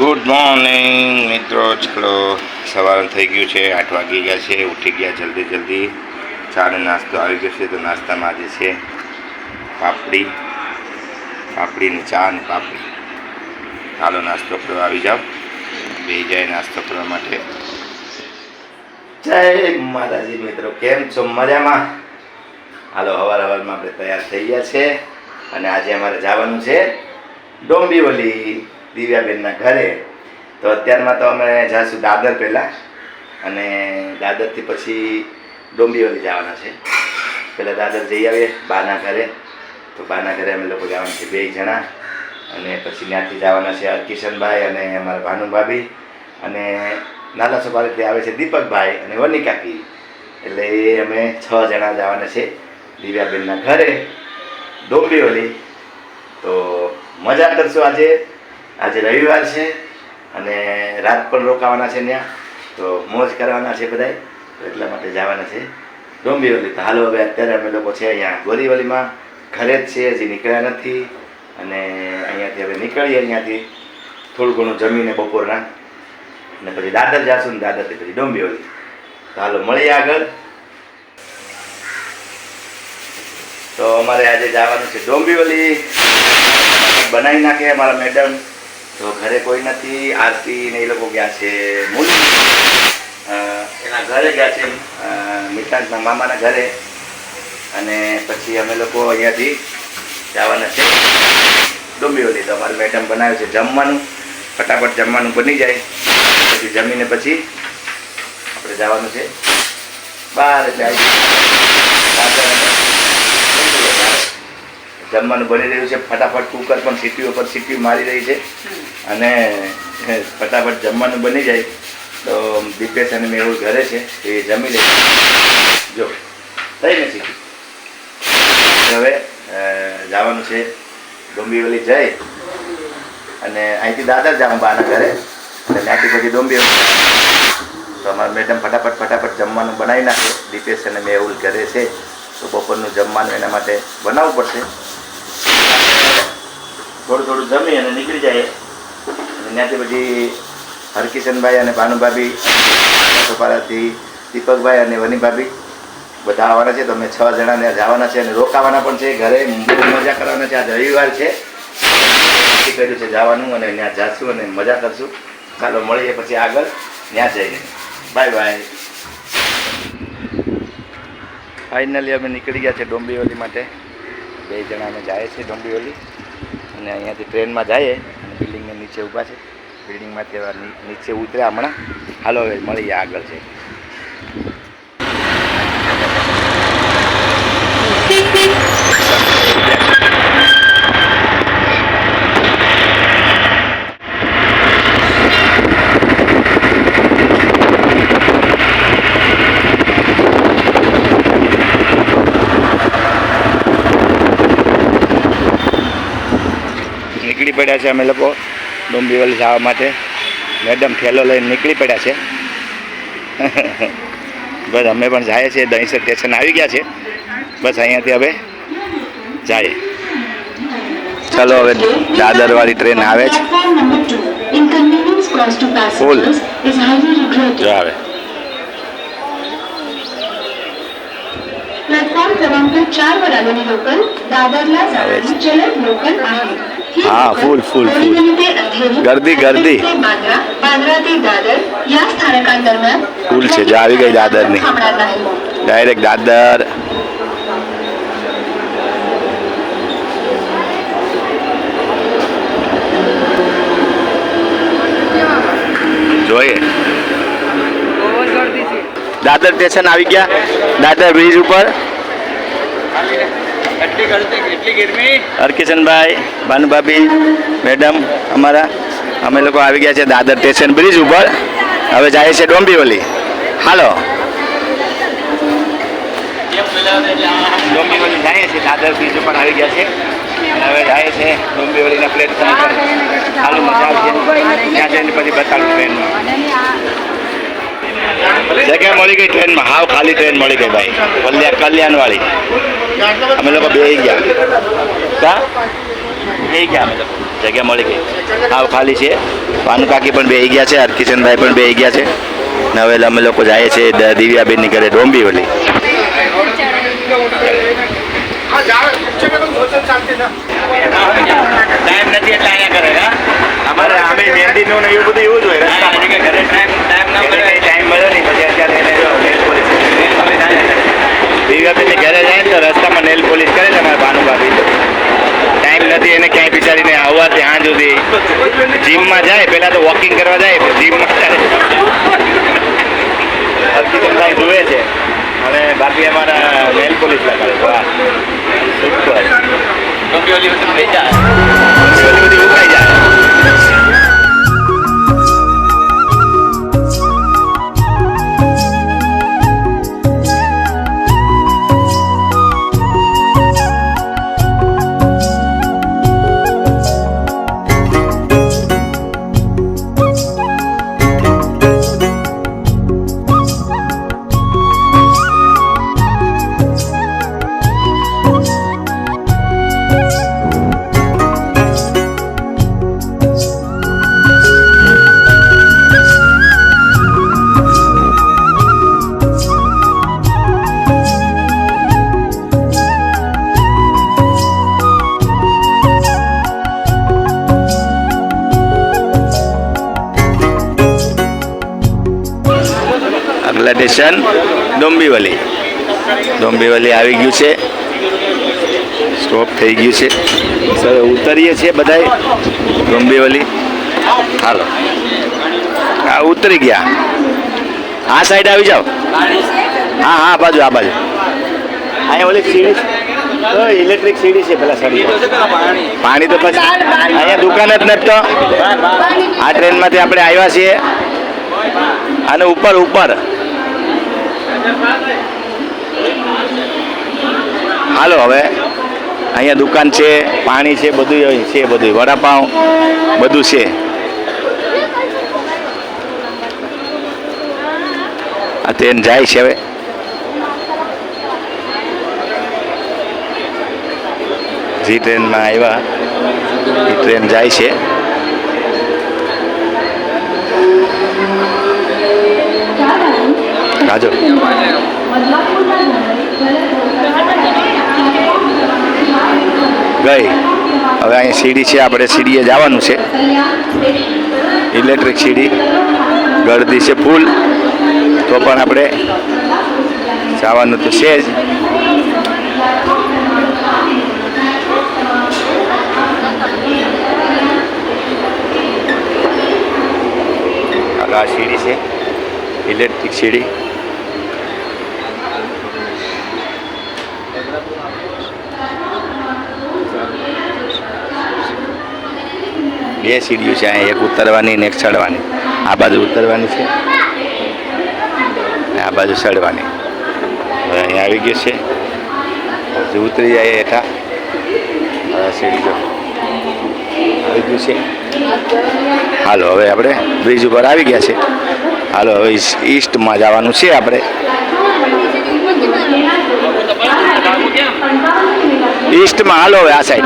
Good morning, મિત્રો. ચલો, સવાર થઈ ગયું છે, આઠ વાગી ગયા છે, ઉઠી ગયા જલ્દી જલ્દી. ચા નાસ્તો આવી ગયો છે, તો નાસ્તામાં આજે છે પાપડી પાપડી ને ચા ને પાપડી. હાલો નાસ્તો કરવા આવી જાઓ. બે જાય નાસ્તો કરવા માટે. જય માતાજી મિત્રો, કેમ છો? મજામાં? હાલો, હવાર હવારમાં આપણે તૈયાર થઈ ગયા છે. અને આજે અમારે જવાનું છે ડોંબીવલી. દિવ્યાબેનના ઘરે. તો અત્યારમાં તો અમે જાશું દાદર પહેલાં અને દાદરથી પછી ડોંબીવલી જવાના છે. પહેલાં દાદર જઈ આવીએ બાના ઘરે. તો બાના ઘરે અમે લોકો જવાના છે બે જણા. અને પછી ત્યાંથી જવાના છે કિશનભાઈ અને અમારા ભાનુભાભી. અને નાના સવારીથી આવે છે દીપકભાઈ અને વનિકાકી એટલે એ અમે છ જણા જવાના છે દિવ્યાબેનના ઘરે ડોંબીવલી. તો મજા કરશું આજે. આજે રવિવાર છે અને રાત પણ રોકાવાના છે ત્યાં. તો મોજ કરવાના છે બધાય. એટલા માટે જવાના છે. ડોંબીવલી તો હાલો હવે અત્યારે અમે લોકો છે અહીંયા ગોરીવલીમાં. ઘરે જ છે હજી નીકળ્યા નથી. અને અહીંયાથી હવે નીકળીએ અહીંયાથી. થોડું ઘણું જમીને બપોરના. અને પછી દાદર જાશું ને દાદરથી પછી ડોંબીવલી. તો હાલો મળીએ આગળ. તો અમારે આજે જવાનું છે ડોંબીવલી. બનાવી નાખે અમારા મેડમ. તો ઘરે કોઈ નથી, આરતી ને એ લોકો ગયા છે મૂલી એના ઘરે ગયા છે મિતાંતના મામાના ઘરે. અને પછી અમે લોકો અહીંયાથી જવાના છે ડોંબીવલી તો અમારે મેડમ બનાવ્યું છે જમવાનું, ફટાફટ જમવાનું બની જાય. પછી જમીને પછી આપણે જવાનું છે. બહાર એટલે આવી જમવાનું બની રહ્યું છે. ફટાફટ કુકર પણ સીટી પર સીટી મારી રહી છે. અને ફટાફટ જમવાનું બની જાય. તો દીપેશ અને મેહુલ ઘરે છે, એ જમી લે. જો, થઈ ને હવે જવાનું છે ડોંબીવલી જઈ. અને અહીંથી દાદા જાઉં બાના ઘરે. અને ત્યાંથી પછી ડોંબીવલી તો અમારા મેડમ ફટાફટ ફટાફટ જમવાનું બનાવી નાખે. દીપેશ અને મેહુલ ઘરે છે. તો બપોરનું જમવાનું એના માટે બનાવવું પડશે. થોડું થોડું જમી અને નીકળી જાય. અને ત્યાંથી પછી હરકિશનભાઈ અને ભાનુભાભી સોપારાથી દીપકભાઈ અને વનીભાભી બધા આવવાના છે. તો અમે છ જણા ત્યાં જવાના છે અને રોકાવાના પણ છે. ઘરે મજા કરવાના છે. આજ રવિવાર છે. નક્કી કર્યું છે જવાનું અને ત્યાં જાશું અને મજા કરશું. ચાલો, મળીએ પછી આગળ. ત્યાં જઈને. Bye bye. ફાઇનલી અમે નીકળી ગયા છે ડોંબીવલી માટે. બે જણા અમે જાય છે ડોંબીવલી. અને અહીંયાથી ટ્રેનમાં જઈએ અને બિલ્ડિંગને નીચે ઊભા છે. બિલ્ડિંગમાંથી નીચે ઉતર્યા હમણાં. હાલો હવે મળીએ આગળ છે નીકળી પડ્યા છે અમે લોકો ડોંબીવલી જવા માટે મેડમ ઠેલો લઈને નીકળી પડ્યા છે બસ અમે પણ જાય છે દહીંસર સ્ટેશન આવી ગયા છે બસ અહીંયાથી હવે જાય ચલો હવે દાદરવાળી ટ્રેન આવે છે Inconvenience caused to Full. passengers is highly regretted. જો આવે प्लॅटफॉर्म क्रमांक चार वर आलेली लोकल दादरला जाणारी जलद लोकल आहे ही हा, local full, full, full. Borivali ते अंधेरी गर्दी, गर्दी. अंधेरी ते बांद्रा बांद्रा ते दादर या स्थानकांदरम्यान Full છે, જો આવી ગઈ દાદરની. थांबणार नाही ડાયરેક્ટ દાદર જોઈએ દાદર સ્ટેશન આવી ગયા દાદર બ્રિજ ઉપર હરકિશનભાઈ ભાનુભાભી મેડમ અમારા અમે લોકો આવી ગયા છે દાદર સ્ટેશન બ્રિજ ઉપર. હવે જાય છે ડોંબીવલી. હાલો. ડોંબીવલી જાય છે દાદર બ્રિજ ઉપર આવી ગયા છે હવે જાય છે ડોંબીવલીના પ્લેટફોર્મ પર હાલો મજા આવશે. ત્યાં જઈને પછી બતાવું ટ્રેનમાં જગ્યા મળી ગઈ ટ્રેનમાં. હાવ ખાલી ટ્રેન મળી ગઈ ભાઈ. કલ્યાણ કલ્યાણવાળી. અમે લોકો બે ગયા. કા? બે ગયા અમે લોકો. જગ્યા મળી ગઈ. હાવ ખાલી છે. ભાનુકાકી પણ બેહી ગયા છે. હરકિશનભાઈ પણ બેહી ગયા છે. ને હવે અમે લોકો જઈએ છીએ દિવ્યાબેન દિવ્યાબેનની ઘરે ડોંબીવલી. ટાઈમ નથી એટલે અહીંયા કરે અમારે અમે મહેંદીનું ને એવું બધું એવું જ હોય ઘરે ટાઈમ ટાઈમ મળ્યો નહીં પછી અત્યારે એને જો નેલ પોલીસ દિવ્યાબેનની ઘરે જાય તો રસ્તામાં નેલ પોલીસ કરે છે મારા ભાનુભાભી ટાઈમ નથી એને ક્યાંય બિચારીને આવવા ત્યાં સુધી જીમમાં જાય પહેલાં તો વોકિંગ કરવા જાય જીમમાં જાય. જુએ છે. અને બાકી અમારા નેલ પોલીસ લગાડે વાહ. સુપર બધી ઉકાઈ જાય આગલા સ્ટેશન ડોંબીવલી ડોંબીવલી આવી ગયું છે. સ્ટોપ થઈ ગયું છે. સર ઉતરીએ છીએ બધાય. ડોંબીવલી હાલો. હા ઉતરી ગયા. આ સાઈડ આવી જાઓ. હા હા બાજુ આ બાજુ. અહીંયા ઓલી સીડી તો ઇલેક્ટ્રિક સીડી છે પેલા સાડી પાણી તો પછી અહીંયા દુકાન જ નથી તો. આ ટ્રેનમાંથી આપણે આવ્યા છીએ. અને ઉપર ઉપર. હાલો, હવે અહીંયા દુકાન છે, પાણી છે બધું છે બધું વડાપાઉં બધું છે. આ ટ્રેન જાય છે હવે. જી ટ્રેનમાં આવ્યા. એ ટ્રેન જાય છે. રાજો ગઈ. હવે અહીં સીડી છે, આપણે સીડીએ જવાનું છે. ઇલેક્ટ્રિક સીડી. ગળદી છે ફૂલ. તો પણ આપણે જવાનું તો છે જ. આ સીડી છે. ઇલેક્ટ્રિક સીડી. બે સીડીઓ છે, અહીંયા એક ઉતરવાની ને એક ચડવાની. આ બાજુ ઉતરવાની છે આ બાજુ ચડવાની. હવે અહીંયા આવી ગયું છે. પછી ઉતરી જાય હેઠા. સીડી જો આવી ગયું છે. હાલો, હવે આપણે બ્રિજ ઉપર આવી ગયા છે. હાલો, હવે ઈસ- ઈસ્ટમાં જવાનું છે આપણે. ઈસ્ટમાં હાલો, હવે આ સાઈડ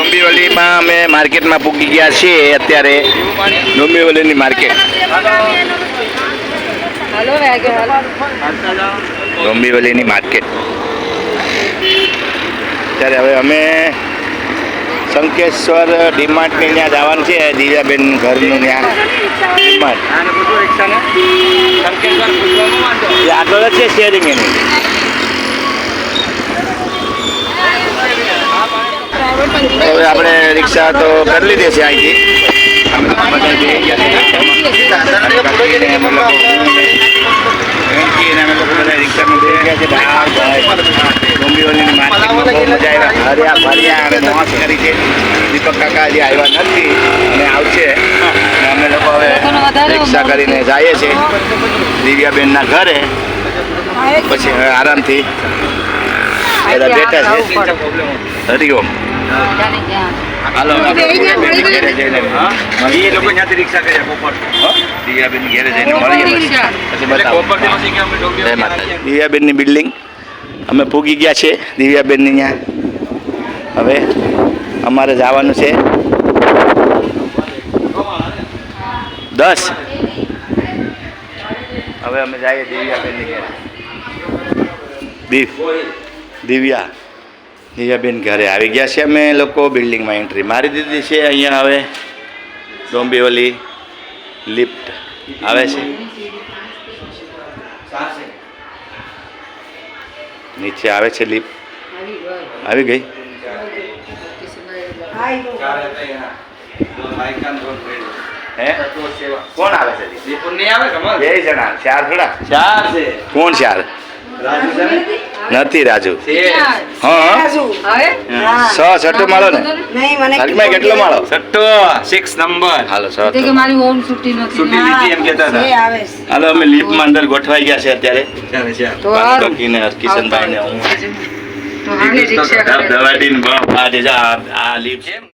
ડોંબીવલીમાં અમે માર્કેટમાં પૂકી ગયા છીએ અત્યારે. ડોંબીવલીની માર્કેટ. ડોંબીવલીની માર્કેટ. ત્યારે હવે અમે શંકેશ્વર ડીમાર્ટની ત્યાં જવાનું છે દિવ્યાબેન ઘરનું ત્યાં. ડીમાર્ટ. આગળ જ છે શેરિંગ એની હવે આપણે રિક્ષા તો કરી લીધી છે અહીંથી. દીપક કાકા જે આવ્યા નથી અને આવશે અમે લોકો હવે રિક્ષા કરીને જઈએ છીએ. દિવ્યાબેનના ઘરે. પછી આરામથી. બેઠા છે હરિઓમ. હાલો ઘરે જઈને. એ લોકો ત્યાંથી રિક્ષા કર્યા બપોર. દિયાબેન ઘેરે જઈને મળીએ પછી બતાવો. દિયાબેનની બિલ્ડિંગ. અમે પૂગી ગયા છે દિવ્યાબેનની ત્યાં. હવે અમારે જવાનું છે. દસ. હવે અમે જઈએ દિવ્યાબેનની ઘેર. દિવ્યા. દિવ્યાબેન ઘરે આવી ગયા છે. અમે લોકો બિલ્ડિંગમાં એન્ટ્રી મારી દીધી છે. અહીંયા હવે ડોંબીવલી લિફ્ટ આવે છે. નીચે આવે છે લિફ્ટ આવી ગઈ? હે? કોણ આવે છે? બે જણા. ચાર થોડા ચાર છે. કોણ ચાર? રાજુ છે ને? નથી રાજુ. હા? હવે? છ છઠ્ઠો માળો ને? નહીં કેટલો માળો? સટ્ટો સિક્સ નંબર હાલો છ કે મારી ઓમ છૂટી નથી. છૂટી લીધી એમ કહેતા હતા. હાલો અમે લિફ્ટમાં અંદર ગોઠવાઈ ગયા છે અત્યારે. ચાલે ચાલે તો હારું. બાકી કિશનભાઈ ને હું તો હાલી રિક્ષા કરે. ધબધબાટીને બા- આ જે આ- લિફ્ટ છે